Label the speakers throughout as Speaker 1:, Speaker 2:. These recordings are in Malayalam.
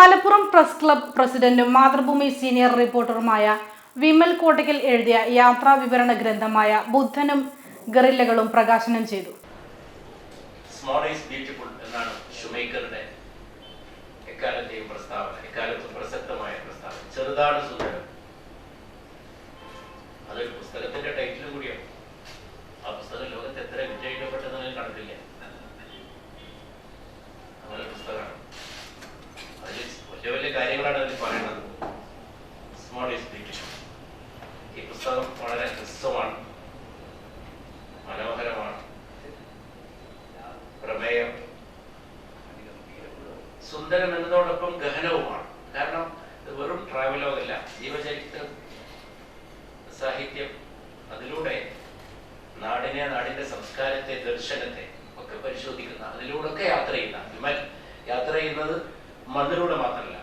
Speaker 1: മലപ്പുറം പ്രസ് ക്ലബ് പ്രസിഡന്റും മാതൃഭൂമി സീനിയർ റിപ്പോർട്ടറുമായ വിമൽ കോട്ടയ്ക്കൽ എഴുതിയ യാത്രാ വിവരണ ഗ്രന്ഥമായ ബുദ്ധനും ഗറില്ലകളും പ്രകാശനം ചെയ്തു.
Speaker 2: ബ്യൂട്ടിഫുൾ എന്നാണ് ഷുമേക്കറുടെ പ്രസ്താവന പ്രസക്തമായ പ്രസ്താവന. ചെറുതാണ് സുന്ദരം പുസ്തകം വളരെ ഹ്രസ്വമാണ്. മനോഹരമാണ്. പ്രമേയം. സുന്ദരം എന്നതോടൊപ്പം ഗഹനവുമാണ്. കാരണം ഇത് വെറും ട്രാവലോഗല്ല. ജീവചരിത്രം സാഹിത്യം അതിലൂടെ നാടിനെ നാടിന്റെ സംസ്കാരത്തെ ദർശനത്തെ ഒക്കെ പരിശോധിക്കുന്ന അതിലൂടെയൊക്കെ യാത്ര ചെയ്യുന്ന. വിമൽ യാത്ര ചെയ്യുന്നത് മണ്ണിലൂടെ മാത്രമല്ല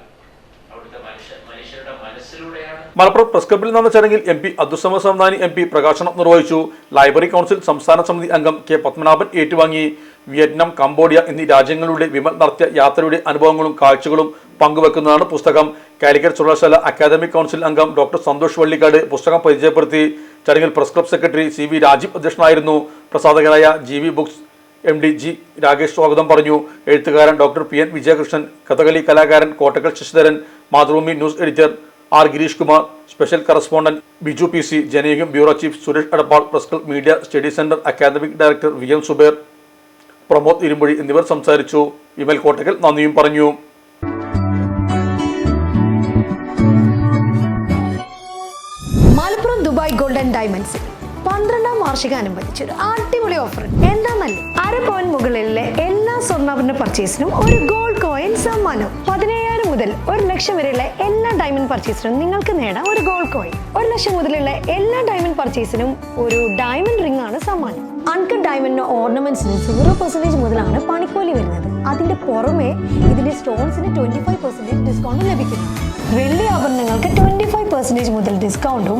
Speaker 3: മലപ്പുറം പ്രസ് ക്ലബിൽ നടന്ന ചടങ്ങിൽ M P Abdussamad Samadani M P പ്രകാശനം നിർവഹിച്ചു. ലൈബ്രറി കൗൺസിൽ സംസ്ഥാന സമിതി അംഗം കെ പത്മനാഭൻ ഏറ്റുവാങ്ങി. വിയറ്റ്നാം കംബോഡിയ എന്നീ രാജ്യങ്ങളിലൂടെ വിമൽ നടത്തിയ യാത്രയുടെ അനുഭവങ്ങളും കാഴ്ചകളും പങ്കുവെക്കുന്നതാണ് പുസ്തകം. കാലിക്കറ്റ് സർവകലാശാല അക്കാദമിക് കൗൺസിൽ അംഗം ഡോക്ടർ സന്തോഷ് വള്ളിക്കാട് പുസ്തകം പരിചയപ്പെടുത്തി. ചടങ്ങിൽ press club secretary C V Rajeev അധ്യക്ഷനായിരുന്നു. പ്രസാധകരായ G V books M D G Rakesh സ്വാഗതം പറഞ്ഞു. എഴുത്തുകാരൻ doctor P. N. Vijayakrishnan Kathakali കലാകാരൻ Kottakkal Sasidharan Mathrubhumi news editor R Girish Kumar special correspondent Biju P C ജനീകം bureau chief Suresh Adappal press club media study centre academic director V M Zubair Pramod Irumbuzhi എന്നിവർ സംസാരിച്ചു. വിമൽ കോട്ടക്കൽ നന്ദിയും പറഞ്ഞു.
Speaker 4: Malappuram Dubai golden diamonds. പന്ത്രണ്ടാം വാർഷികാനുബന്ധിച്ച് ഒരു അടിപൊളി ഓഫർ എന്താന്നല്ലേ അര പോയിന്റ് മുകളിലെ എല്ലാ സ്വർണാഭരണ പർച്ചേസിനും ഒരു ഗോൾഡ് കോയിൻ സമ്മാനം. പതിനയ്യായിരം മുതൽ ഒരു ലക്ഷം വരെയുള്ള എല്ലാ ഡയമണ്ട് പർച്ചേസിനും നിങ്ങൾക്ക് നേടാം ഒരു ഗോൾഡ് കോയിൻ ഒരു ലക്ഷം മുതലുള്ള എല്ലാ ഡയമണ്ട് പർച്ചേസിനും ഒരു ഡയമണ്ട് റിംഗ് ആണ് സമ്മാനം. അൺകട്ട് ഡയമണ്ട് ഓർണമെന്റ്സിന് സീറോ പെർസെന്റേജ് മുതലാണ് പണിക്കൂലി വരുന്നത്. അതിന്റെ പുറമെ ഇതിന്റെ സ്റ്റോൺസിന് ട്വന്റി ഫൈവ് പെർസെന്റേജ് ഡിസ്കൗണ്ട് ലഭിക്കുന്നു. വെള്ളി ആഭരണങ്ങൾക്ക് ട്വന്റി ഫൈവ് പെർസെന്റേജ് മുതൽ ഡിസ്കൗണ്ടും